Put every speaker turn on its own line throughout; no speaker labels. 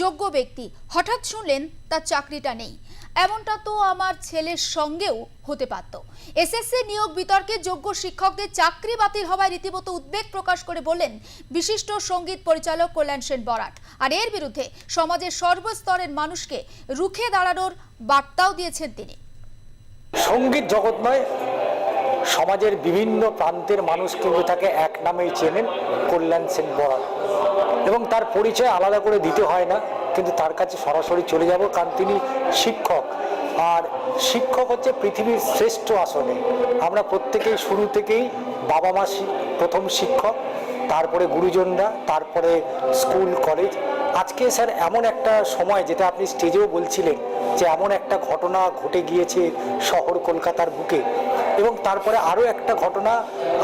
যোগ্য ব্যক্তি। হঠাৎ শুনলেন তার চাকরিটা নেই। এমনটা তো আমার ছেলের সঙ্গেও হতে পারত। এসএসসি নিয়োগ বিতর্কে যোগ্য শিক্ষকদের চাকরি বাতিল হওয়ায় রীতিমতো উদ্বেগ প্রকাশ করে বললেন বিশিষ্ট সংগীত পরিচালক কল্যাণ সেন বরাট। আর এর বিরুদ্ধে সমাজের সর্বস্তরের মানুষকে রুখে দাঁড়ানোর বার্তাও দিয়েছেন তিনি।
সংগীত জগৎ নয়, সমাজের বিভিন্ন প্রান্তের মানুষ কিন্তু তাকে এক নামেই চেনেন কল্যাণ সেন বরাট। এবং তার পরিচয় আলাদা করে দিতে হয় না, কিন্তু তার কাছে সরাসরি চলে যাব কারণ তিনি শিক্ষক। আর শিক্ষক হচ্ছে পৃথিবীর শ্রেষ্ঠ আসনে। আমরা প্রত্যেকেই শুরু থেকেই বাবা মা প্রথম শিক্ষক, তারপরে গুরুজনরা, তারপরে স্কুল, কলেজ। আজকে স্যার এমন একটা সময় যেটা আপনি স্টেজেও বলছিলেন যে এমন একটা ঘটনা ঘটে গিয়েছে শহর কলকাতার বুকে। এবং তারপরে আরও একটা ঘটনা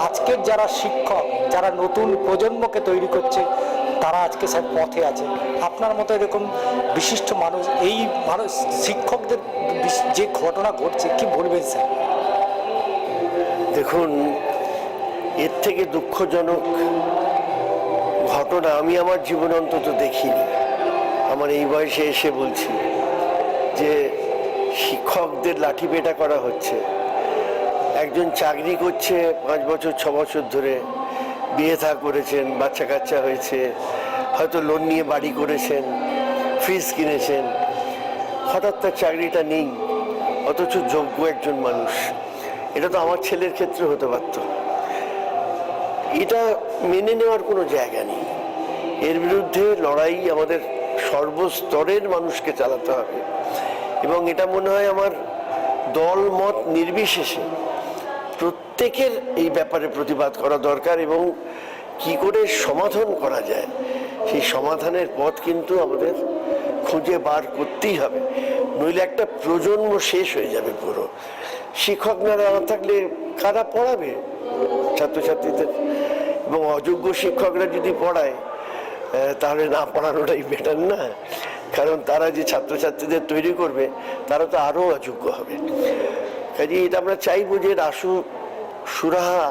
আজকের যারা শিক্ষক, যারা নতুন প্রজন্মকে তৈরি করছে তারা আজকে স্যার পথে আছে। আপনার মতো এরকম বিশিষ্ট মানুষ, এই মানুষ, শিক্ষকদের যে ঘটনা ঘটছে, কি বলবেন স্যার?
দেখুন, এর থেকে দুঃখজনক ঘটনা আমি আমার জীবনে অন্তত দেখিনি। আমার এই বয়সে এসে বলছি যে শিক্ষকদের লাঠি পেটা করা হচ্ছে। একজন চাকরি করছে পাঁচ বছর, ছ বছর ধরে। বিয়ে থা করেছেন বাচ্চা কাচ্চা হয়েছে, হয়তো লোন নিয়ে বাড়ি করেছেন ফ্রিজ কিনেছেন। হঠাৎ তার চাকরিটা নেই, অথচ যোগ্য একজন মানুষ। এটা তো আমার ছেলের ক্ষেত্রে হতে পারত। এটা মেনে নেওয়ার কোনো জায়গা নেই। এর বিরুদ্ধে লড়াই আমাদের সর্বস্তরের মানুষকে চালাতে হবে। এবং এটা মনে হয় আমার দল মত নির্বিশেষে প্রত্যেকের এই ব্যাপারে প্রতিবাদ করা দরকার এবং কি করে সমাধান করা যায়, সেই সমাধানের পথ কিন্তু আমাদের খুঁজে বার করতেই হবে। নইলে একটা প্রজন্ম শেষ হয়ে যাবে পুরো। শিক্ষক না থাকলে কারা পড়াবে? ছাত্রছাত্রীদের। এবং অযোগ্য শিক্ষকরা যদি পড়ায় তাহলে না পড়ানোটাই বেটার না? কারণ তারা যে ছাত্রছাত্রীদের তৈরি করবে, তারা তো আরও অযোগ্য হবে। কাজে এটা আমরা চাইব যে রাসু সুরাহা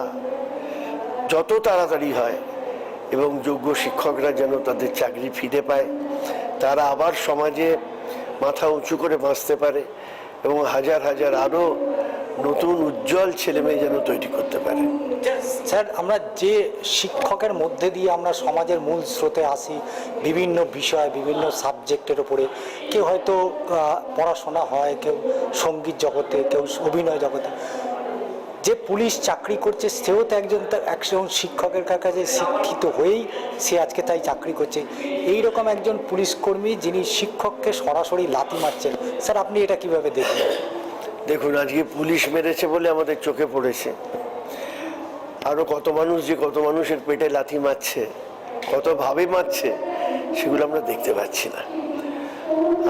যত তাড়াতাড়ি হয় এবং যোগ্য শিক্ষকরা যেন তাদের চাকরি ফিরে পায়, তারা আবার সমাজে মাথা উঁচু করে বাঁচতে পারে এবং হাজার হাজার আরও নতুন উজ্জ্বল ছেলেমেয়ে যেন তৈরি করতে পারে।
স্যার, আমরা যে শিক্ষকের মধ্যে দিয়ে আমরা সমাজের মূল স্রোতে আসি, বিভিন্ন বিষয়, বিভিন্ন সাবজেক্টের ওপরে কেউ হয়তো পড়াশোনা হয়, কেউ সংগীত জগতে, কেউ অভিনয় জগতে যে পুলিশ চাকরি করছে, সেও তো একজন একজন শিক্ষকের কাছে শিক্ষিত হয়েই সে আজকে তাই চাকরি করছে। এই রকম একজন পুলিশ কর্মী যিনি শিক্ষককে সরাসরি লাথি মারছেন, স্যার আপনি এটা কীভাবে দেখবেন
দেখুন, আজকে পুলিশ মেরেছে বলে আমাদের চোখে পড়েছে। আরও কত মানুষ যে কত মানুষের পেটে লাথি মারছে কতভাবে মারছে, সেগুলো আমরা দেখতে পাচ্ছি না।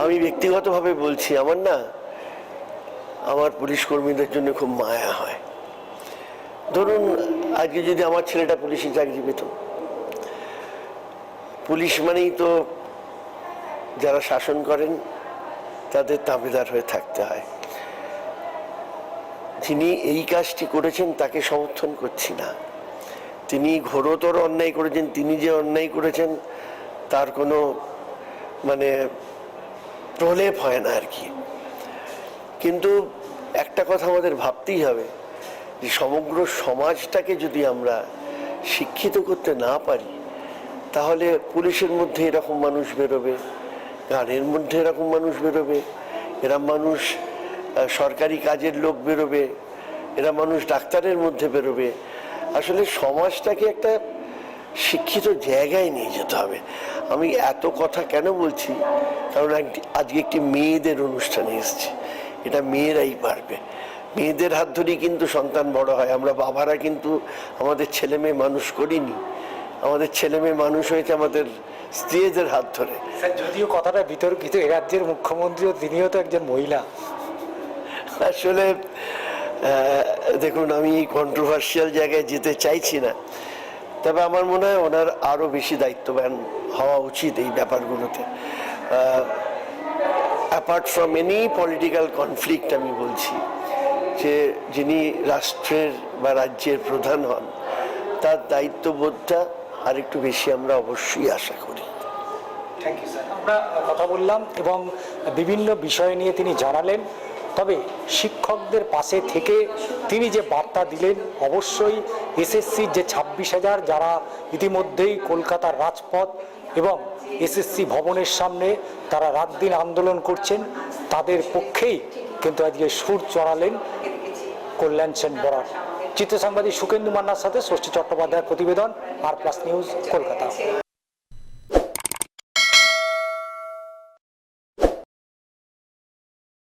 আমি ব্যক্তিগতভাবে বলছি, আমার না, আমার পুলিশ কর্মীদের জন্য খুব মায়া হয়। ধরুন, আজকে যদি আমার ছেলেটা পুলিশে চাকরি পেত। পুলিশ মানেই তো যারা শাসন করেন, তাদের তাবেদার হয়ে থাকতে হয়। যিনি এই কাজটি করেছেন, তাকে সমর্থন করছি না। তিনি ঘোরতর অন্যায় করেছেন, তিনি যে অন্যায় করেছেন, তার কোনো মানে প্রলেপ হয় না আর কি। কিন্তু একটা কথা আমাদের ভাবতেই হবে যে সমগ্র সমাজটাকে যদি আমরা শিক্ষিত করতে না পারি, তাহলে পুলিশের মধ্যে এরকম মানুষ বেরোবে, গানের মধ্যে এরকম মানুষ বেরোবে, এরা মানুষ সরকারি কাজের লোক বেরোবে, এরা মানুষ ডাক্তারের মধ্যে বেরোবে। আসলে সমাজটাকে একটা শিক্ষিত জায়গায় নিয়ে যেতে হবে। আমি এত কথা কেন বলছি? কারণ আজকে একটি মেয়েদের অনুষ্ঠানে এসেছি। এটা মেয়েরাই পারবে। মেয়েদের হাত ধরেই কিন্তু সন্তান বড় হয়। আমরা বাবারা কিন্তু আমাদের ছেলে মেয়ে মানুষ করিনি। আমাদের ছেলে মেয়ে মানুষ হয়েছে আমাদের স্ত্রীদের হাত ধরে।
যদিও কথাটা বিতর্কিত এ রাজ্যের মুখ্যমন্ত্রীও তিনিও তো একজন মহিলা।
আসলে দেখুন আমি কন্ট্রোভার্সিয়াল জায়গায় যেতে চাইছি না। তবে আমার মনে হয় ওনার আরও বেশি দায়িত্ববান হওয়া উচিত এই ব্যাপারগুলোতে। Apart from any political conflict আমি বলছি যে যিনি রাষ্ট্রের বা রাজ্যের প্রধান হন, তার দায়িত্ববোধটা আরেকটু বেশি আমরা অবশ্যই আশা করি।
থ্যাংক ইউ স্যার আমরা কথা বললাম এবং বিভিন্ন বিষয় নিয়ে তিনি জানালেন। তবে শিক্ষকদের পাশে থেকে তিনি যে বার্তা দিলেন, অবশ্যই এসএসসির যে ছাব্বিশ হাজার যারা ইতিমধ্যেই কলকাতার রাজপথ এবং এসএসসি ভবনের সামনে তারা রাত দিন আন্দোলন করছেন, তাদের পক্ষেই কিন্তু আজকে সুর চড়ালেন কল্যাণ সেন বরার। চিত্র সাংবাদিক সুকেন্দু মান্নার সাথে ষষ্ঠী চট্টোপাধ্যায়ের প্রতিবেদন, আর প্লাস নিউজ কলকাতা।